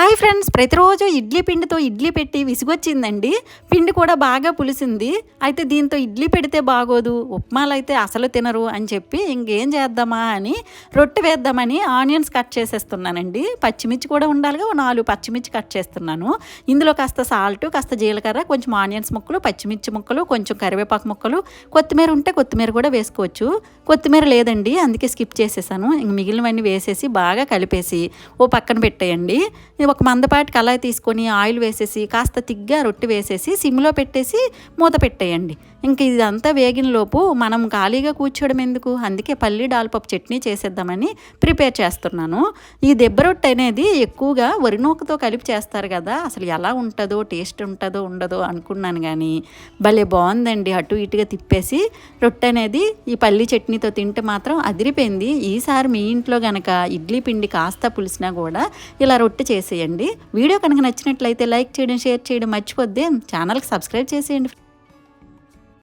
Hi friends ప్రతిరోజు ఇడ్లీ పిండితో ఇడ్లీ పెట్టి విసుగొచ్చిందండి. పిండి కూడా బాగా పులిసింది. అయితే దీంతో ఇడ్లీ పెడితే బాగోదు ఉప్మాలు అయితే అసలు తినరు అని చెప్పి ఇంకేం చేద్దామా అని రొట్టె వేద్దామని ఆనియన్స్ కట్ చేసేస్తున్నానండి. పచ్చిమిర్చి కూడా ఉండాలిగా ఓ నాలుగు పచ్చిమిర్చి కట్ చేస్తున్నాను. ఇందులో కాస్త సాల్ట్ కాస్త జీలకర్ర కొంచెం ఆనియన్స్ ముక్కలు పచ్చిమిర్చి ముక్కలు కొంచెం కరివేపాకు ముక్కలు కొత్తిమీర ఉంటే కొత్తిమీర కూడా వేసుకోవచ్చు. కొత్తిమీర లేదండి అందుకే స్కిప్ చేసేసాను. ఇంక మిగిలినవన్నీ వేసేసి బాగా కలిపేసి ఓ పక్కన పెట్టేయండి. ఒక మందపాటి కళాయి తీసుకొని ఆయిల్ వేసేసి కాస్త తిగ్గా రొట్టె వేసేసి సిమ్లో పెట్టేసి మూత పెట్టేయండి. ఇంక ఇదంతా వేగిన లోపు మనం ఖాళీగా కూర్చోవడం ఎందుకు? అందుకే పల్లి డాల్పప్పు చట్నీ చేసేద్దామని ప్రిపేర్ చేస్తున్నాను. ఈ దెబ్బ రొట్టె అనేది ఎక్కువగా వరి నూకతో కలిపి చేస్తారు కదా అసలు ఎలా ఉంటుందో టేస్ట్ ఉంటుందో ఉండదో అనుకున్నాను కానీ భలే బాగుందండి. అటు ఇటుగా తిప్పేసి రొట్టె అనేది ఈ పల్లి చట్నీతో తింటే మాత్రం అదిరిపోయింది. ఈసారి మీ ఇంట్లో గనక ఇడ్లీ పిండి కాస్త పులిసినా కూడా ఇలా రొట్టె చేసేయండి వీడియో కనుక నచ్చినట్లయితే లైక్ చేయడం షేర్ చేయడం మర్చిపోద్దే. ఛానల్కి సబ్స్క్రైబ్ చేసేయండి.